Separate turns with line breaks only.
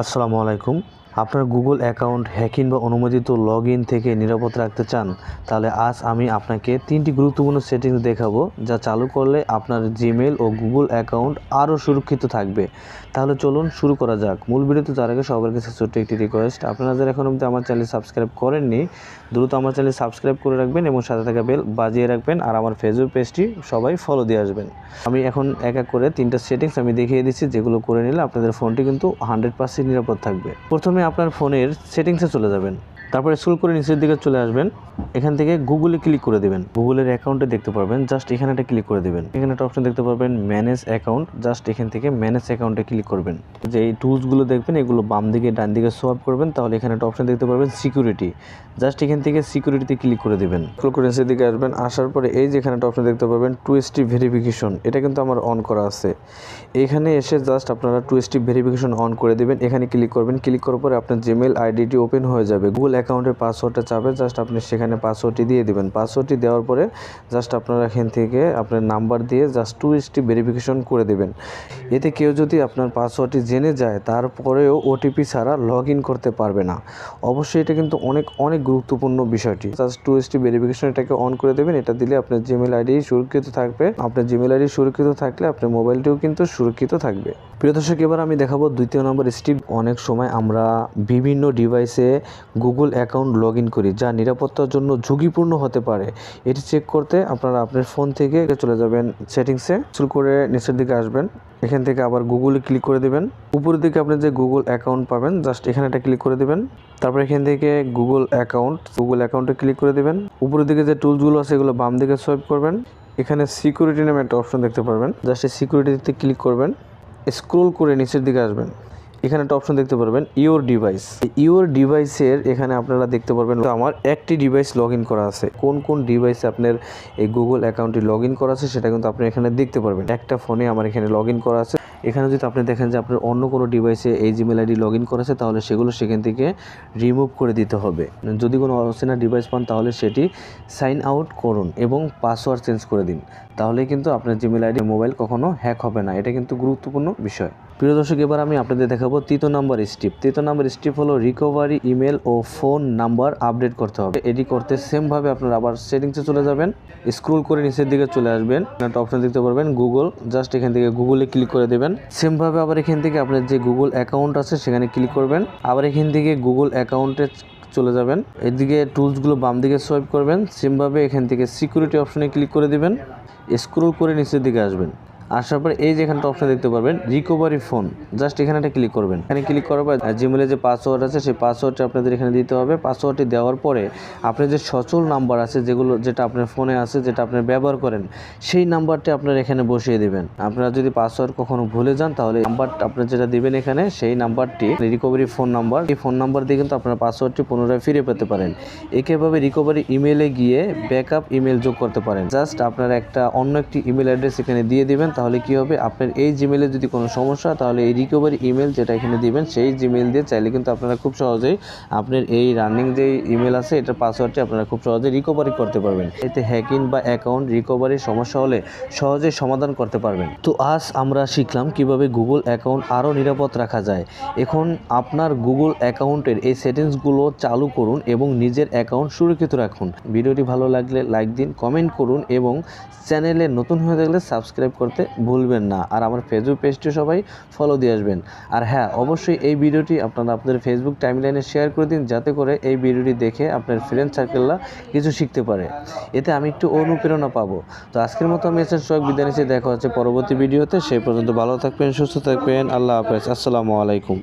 আসসালামু আলাইকুম। আপনার গুগল অ্যাকাউন্ট হ্যাকিং বা অনুমোদিত লগ ইন থেকে নিরাপদ রাখতে চান, তাহলে আজ আমি আপনাকে তিনটি গুরুত্বপূর্ণ সেটিংস দেখাবো যা চালু করলে আপনার জিমেল ও গুগল অ্যাকাউন্ট আরও সুরক্ষিত থাকবে। তাহলে চলুন শুরু করা যাক। মূল ভিডিওতে যার আগে সবার কাছে ছোট্ট একটি রিকোয়েস্ট আপনারা যারা এখন অবধি আমার চ্যানেল সাবস্ক্রাইব করেননি, দ্রুত আমার চ্যানেল সাবস্ক্রাইব করে রাখবেন এবং সাথে থাকা বেল বাজিয়ে রাখবেন আর আমার ফেসবুক পেজটি সবাই ফলো দিয়ে আসবেন। আমি এখন এক এক করে তিনটা সেটিংস আমি দেখিয়ে দিচ্ছি, যেগুলো করে নিলে আপনাদের ফোনটি কিন্তু হান্ড্রেড পার্সেন্ট নিরাপদ থাকবে। প্রথমে আপনার ফোনের সেটিংসে চলে যাবেন। তারপরে স্কুল করে নিচের দিকে চলে আসবেন। এখান থেকে গুগলে ক্লিক করে দেবেন। গুগলের অ্যাকাউন্টে দেখতে পারবেন জাস্ট এখানে একটা ক্লিক করে দিবেন। এখানে একটা অপশন দেখতে পারবেন ম্যানেজ অ্যাকাউন্ট জাস্ট এখান থেকে ম্যানেজ অ্যাকাউন্টে ক্লিক করবেন। যে এই টুলসগুলো দেখবেন, এগুলো বাম দিকে, ডান দিকে সোয়াপ করবেন, তাহলে এখানে একটা অপশন দেখতে পারবেন সিকিউরিটি জাস্ট এখান থেকে সিকিউরিটিতে ক্লিক করে দেবেন। স্ক্রল করে নিচের দিকে আসবেন, আসার পরে এই যে এখানে একটা অপশন দেখতে পারবেন টু স্টিপ ভেরিফিকেশন এটা কিন্তু আমার অন করা আছে। এখানে এসে জাস্ট আপনারা টু স্টিপ ভেরিফিকেশন অন করে দেবেন। এখানে ক্লিক করবেন। ক্লিক করার পরে আপনার জিমেল আইডিটি ওপেন হয়ে যাবে। গুগল অ্যাকাউন্টের পাসওয়ার্ডটা চাবে জাস্ট আপনি সেখানে পাসওয়ার্ডটি দিয়ে দিবেন। পাসওয়ার্ডটি দেওয়ার পরে জাস্ট আপনারা এখান থেকে আপনার নাম্বার দিয়ে জাস্ট টু স্টিপ ভেরিফিকেশন করে দেবেন। এতে কেউ যদি আপনার পাসওয়ার্ডটি জেনে যায়, তারপরেও ওটিপি ছাড়া লগ ইন করতে পারবে না। অবশ্যই এটা কিন্তু অনেক অনেক গুরুত্বপূর্ণ বিষয়টি। জাস্ট টু স্টিপ ভেরিফিকেশন এটাকে অন করে দেবেন। এটা দিলে আপনার জিমেল আইডি সুরক্ষিত থাকবে। আপনার জিমেল আইডি সুরক্ষিত থাকলে আপনার মোবাইলটিও কিন্তু সুরক্ষিত থাকবে। প্রিয় দর্শক, এবার আমি দেখাবো দ্বিতীয় নম্বর স্টিপ অনেক সময় আমরা বিভিন্ন ডিভাইসে গুগল অ্যাকাউন্ট লগ করি, যা নিরাপত্তার জন্য ঝুঁকিপূর্ণ হতে পারে। এটি চেক করতে আপনারা আপনার ফোন থেকে চলে যাবেন সেটিংসে শুরু করে নিচের দিকে আসবেন। এখান থেকে আবার গুগলে ক্লিক করে দেবেন। উপরের দিকে আপনি যে গুগল অ্যাকাউন্ট পাবেন জাস্ট এখানে একটা ক্লিক করে দেবেন। তারপর এখান থেকে গুগল অ্যাকাউন্ট গুগল অ্যাকাউন্টে ক্লিক করে দেবেন। উপরের দিকে যে টুলসগুলো আছে, এগুলো বাম দিকে সোয়াইপ করবেন। এখানে সিকিউরিটি নামে একটা অপশন দেখতে পারবেন। জাস্ট এই সিকিউরিটিতে ক্লিক করবেন। স্ক্রোল করে নিচের দিকে আসবেন। এখানে একটা অপশন দেখতে পারবেন ইওর ডিভাইস ইওর ডিভাইসের এখানে আপনারা দেখতে পারবেন আমার একটি ডিভাইস লগ করা আছে। কোন কোন ডিভাইসে আপনার এই গুগল অ্যাকাউন্টটি লগ করা আছে, সেটা কিন্তু আপনি এখানে দেখতে পারবেন। একটা ফোনে আমার এখানে লগ করা আছে। এখানে যদি আপনি দেখেন যে আপনার অন্য কোনো ডিভাইসে এই জিমেল আইডি লগ ইন করেছে তাহলে সেগুলো সেখান থেকে রিমুভ করে দিতে হবে। যদি কোনো অচেনা ডিভাইস পান, তাহলে সেটি সাইন আউট করুন এবং পাসওয়ার্ড চেঞ্জ করে দিন। তাহলে কিন্তু আপনার জিমেল আইডি মোবাইল কখনো হ্যাক হবে না। এটা কিন্তু গুরুত্বপূর্ণ বিষয়। প্রিয় দর্শক, এবার আমি আপনাদের দেখাবো তৃতীয় নাম্বার স্টিপ। তৃতীয় নাম্বার স্টিপ হলো রিকভারি ইমেল ও ফোন নাম্বার আপডেট করতে হবে। এটি করতে সেমভাবে আপনারা আবার সেটিংসে চলে যাবেন স্ক্রোল করে নিচের দিকে চলে আসবেন। একটা অপশন দেখতে পারবেন গুগল জাস্ট এখান থেকে গুগলে ক্লিক করে দেবেন। সেমভাবে আবার এখান থেকে আপনার যে গুগল অ্যাকাউন্ট আছে, সেখানে ক্লিক করবেন। আবার এখান থেকে গুগল অ্যাকাউন্টে চলে যাবেন। এদিকে টুলসগুলো বাম দিকে সোয়াইপ করবেন। সেমভাবে এখান থেকে সিকিউরিটি অপশনে ক্লিক করে দিবেন। স্ক্রোল করে নিচের দিকে আসবেন। আসার পর এই যে এখানটা অপশন দেখতে পারবেন রিকভারি ফোন জাস্ট এখানে একটা ক্লিক করবেন। এখানে ক্লিক করার পর জিমেলে যে পাসওয়ার্ড আছে, সেই পাসওয়ার্ডটা আপনাদের এখানে দিতে হবে। পাসওয়ার্ডটি দেওয়ার পরে আপনার যে সচল নাম্বার আছে, যেগুলো, যেটা আপনার ফোনে আছে, যেটা আপনি ব্যবহার করেন, সেই নাম্বারটি আপনার এখানে বসিয়ে দেবেন। আপনারা যদি পাসওয়ার্ড কখনো ভুলে যান, তাহলে নাম্বার আপনার যেটা দিবেন এখানে, সেই নাম্বারটি রিকভারি ফোন নাম্বার এই ফোন নাম্বার দিয়ে কিন্তু আপনার পাসওয়ার্ডটি পুনরায় ফিরে পেতে পারেন। একেভাবে রিকভারি ইমেলে গিয়ে ব্যাকআপ ইমেল যোগ করতে পারেন। জাস্ট আপনার একটা অন্য একটি ইমেল অ্যাড্রেস এখানে দিয়ে দিবেন তাহলে কি হবে? আপনার এই জিমেলে যদি কোনো সমস্যা তাহলে এই রিকভারি ইমেল যেটা এখানে দিবেন, সেই জিমেল দিয়ে চাইলে কিন্তু আপনারা খুব সহজেই আপনার এই রানিং যে ইমেল আছে, এটার পাসওয়ার্ডটি আপনারা খুব সহজে রিকভারি করতে পারবেন। এতে হ্যাকিং বা অ্যাকাউন্ট রিকভারির সমস্যা হলে সহজেই সমাধান করতে পারবেন। তো আজ আমরা শিখলাম কীভাবে গুগল অ্যাকাউন্ট আরও নিরাপদ রাখা যায়। এখন আপনার গুগল অ্যাকাউন্টের এই সেটিংসগুলো চালু করুন এবং নিজের অ্যাকাউন্ট সুরক্ষিত রাখুন। ভিডিওটি ভালো লাগলে লাইক দিন কমেন্ট করুন এবং চ্যানেলে নতুন হয়ে থাকলে সাবস্ক্রাইব করতে ভুলবেন না। আর আমার ফেসবুক পেজটি সবাই ফলো দিয়ে আসবেন। আর হ্যাঁ অবশ্যই এই ভিডিওটি আপনারা আপনাদের ফেসবুক টাইমলাইনে শেয়ার করে দিন, যাতে করে এই ভিডিওটি দেখে আপনার ফ্রেন্ড সার্কেলরা কিছু শিখতে পারে। এতে আমি একটু অনুপ্রেরণা পাবো। তো আজকের মতো আমি এসে সবাই বিদায় নিচ্ছি, দেখা হচ্ছে পরবর্তী ভিডিওতে। সেই পর্যন্ত ভালো থাকবেন, সুস্থ থাকবেন, আল্লাহ হাফেজ, আসসালামু আলাইকুম।